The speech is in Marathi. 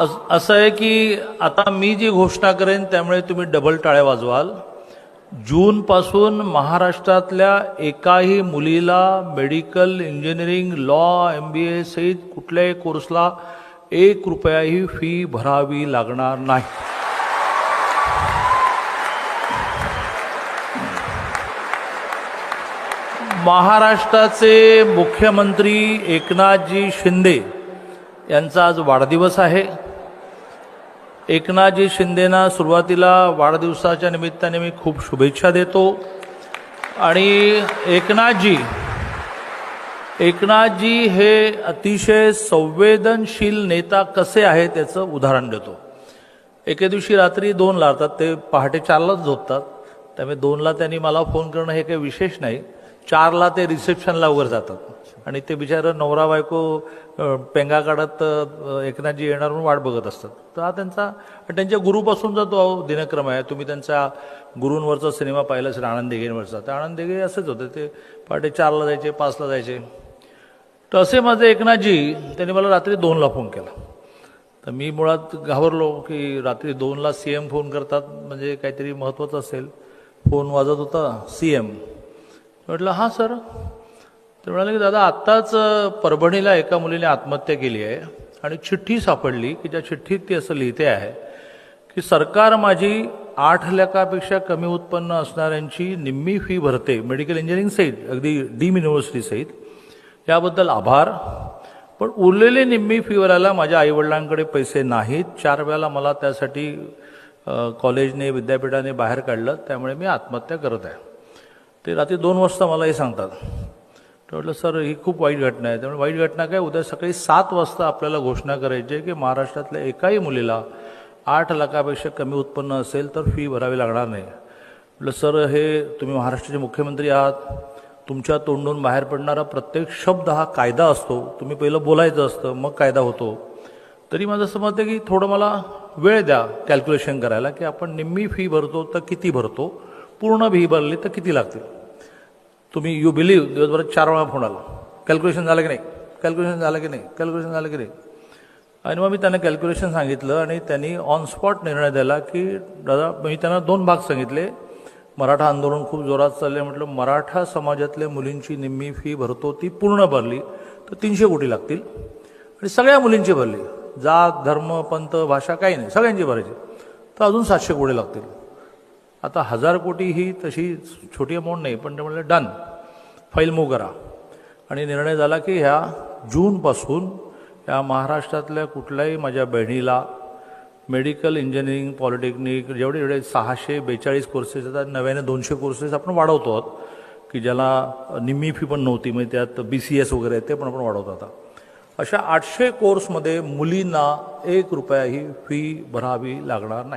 असं आहे की आता मी जी घोषणा करेन त्यामुळे तुम्ही डबल टाळ्या वाजवाल. जूनपासून महाराष्ट्रातल्या एकाही मुलीला medical engineering law M B A सहित कुठल्याही कोर्सला एक रुपयाही फी भरावी लागणार नाही. महाराष्ट्राचे मुख्यमंत्री एकनाथजी शिंदे यांचा आज वाढदिवस आहे. एकनाथजी शिंदेना सुरुवातीला वाढदिवसाच्या निमित्ताने मी खूप शुभेच्छा देतो. आणि एकनाथजी एकनाथजी हे अतिशय संवेदनशील नेता कसे आहेत त्याचं उदाहरण देतो. एके दिवशी रात्री दोनला अर्थात ते पहाटे चारलाच झोपतात त्यामुळे दोनला त्यांनी मला फोन करणं हे काही विशेष नाही. चारला ते रिसेप्शनला वगैरे जातात. आणि ते बिचारं नवरा बायको पेंगा काढत एकनाथजी येणार म्हणून वाट बघत असतात. तर हा त्यांचा आणि त्यांच्या गुरुपासूनचा तो दिनक्रम आहे. तुम्ही त्यांचा गुरूंवरचा सिनेमा पाहिला असेल आनंद दिघेंवरचा तर आनंद दिघे असेच होते. ते पहाटे चारला जायचे पाचला जायचे. तर असे माझे एकनाथजी त्यांनी मला रात्री दोनला फोन केला. तर मी मुळात घाबरलो की रात्री दोनला सी एम फोन करतात म्हणजे काहीतरी महत्त्वाचं असेल. फोन वाजत होता सी एम. म्हटलं हां सर. ते म्हणाले की दादा आत्ताच परभणीला एका मुलीने आत्महत्या केली आहे आणि चिठ्ठी सापडली की ज्या चिठ्ठीत ती असं लिहिते आहे की सरकार माझी आठ लाखापेक्षा कमी उत्पन्न असणाऱ्यांची निम्मी फी भरते मेडिकल इंजिनिअरिंग सहित अगदी डीम युनिव्हर्सिटी सहित. याबद्दल आभार. पण उरलेली निम्मी फी भरायला माझ्या आईवडिलांकडे पैसे नाहीत. चार वेळेला मला त्यासाठी कॉलेजने विद्यापीठाने बाहेर काढलं. त्यामुळे मी आत्महत्या करत आहे. ते रात्री दोन वाजता मला हे सांगतात. तर म्हटलं सर ही खूप वाईट घटना आहे. त्यामुळे वाईट घटना काय उद्या सकाळी सात वाजता आपल्याला घोषणा करायची आहे की महाराष्ट्रातल्या एकाही मुलीला आठ लाखापेक्षा कमी उत्पन्न असेल तर फी भरावी लागणार नाही. म्हटलं सर हे तुम्ही महाराष्ट्राचे मुख्यमंत्री आहात. तुमच्या तोंडून बाहेर पडणारा प्रत्येक शब्द हा कायदा असतो. तुम्ही पहिलं बोलायचं असतं मग कायदा होतो. तरी माझं असं मत आहे की थोडं मला वेळ द्या कॅल्क्युलेशन करायला की आपण निम्मी फी भरतो तर किती भरतो? पूर्ण भी भरली तर किती लागतील? तुम्ही यू बिलीव्ह दिवसभरात चार वेळा फोन आला. कॅल्क्युलेशन झालं की नाही? कॅल्क्युलेशन झालं की नाही? कॅल्क्युलेशन झालं की नाही? आणि मग मी त्यांना कॅल्क्युलेशन सांगितलं आणि त्यांनी ऑन स्पॉट निर्णय दिला की दादा मी त्यांना दोन भाग सांगितले. मराठा आंदोलन खूप जोरात चालले म्हटलं मराठा समाजातल्या मुलींची निम्मी फी भरतो ती पूर्ण भरली तर तीनशे कोटी लागतील. आणि सगळ्या मुलींची भरली. जात धर्म पंथ भाषा काही नाही. सगळ्यांची भरायची. तर अजून सातशे कोटी लागतील. आता हजार कोटी ही तशी छोटी अमाऊंट नाही पण ते म्हणलं डन फाईल मूव करा. आणि निर्णय झाला की ह्या जूनपासून या महाराष्ट्रातल्या कुठल्याही माझ्या बहिणीला मेडिकल इंजिनिअरिंग पॉलिटेक्निक जेवढे जेवढे सहाशे बेचाळीस कोर्सेस आता नव्याने दोनशे कोर्सेस आपण वाढवतो आहोत की ज्याला निम्मी फी पण नव्हती म्हणजे त्यात बी सी एस वगैरे ते पण आपण वाढवतो आता. अशा आठशे कोर्समध्ये मुलींना एक रुपयाही फी भरावी लागणार नाही.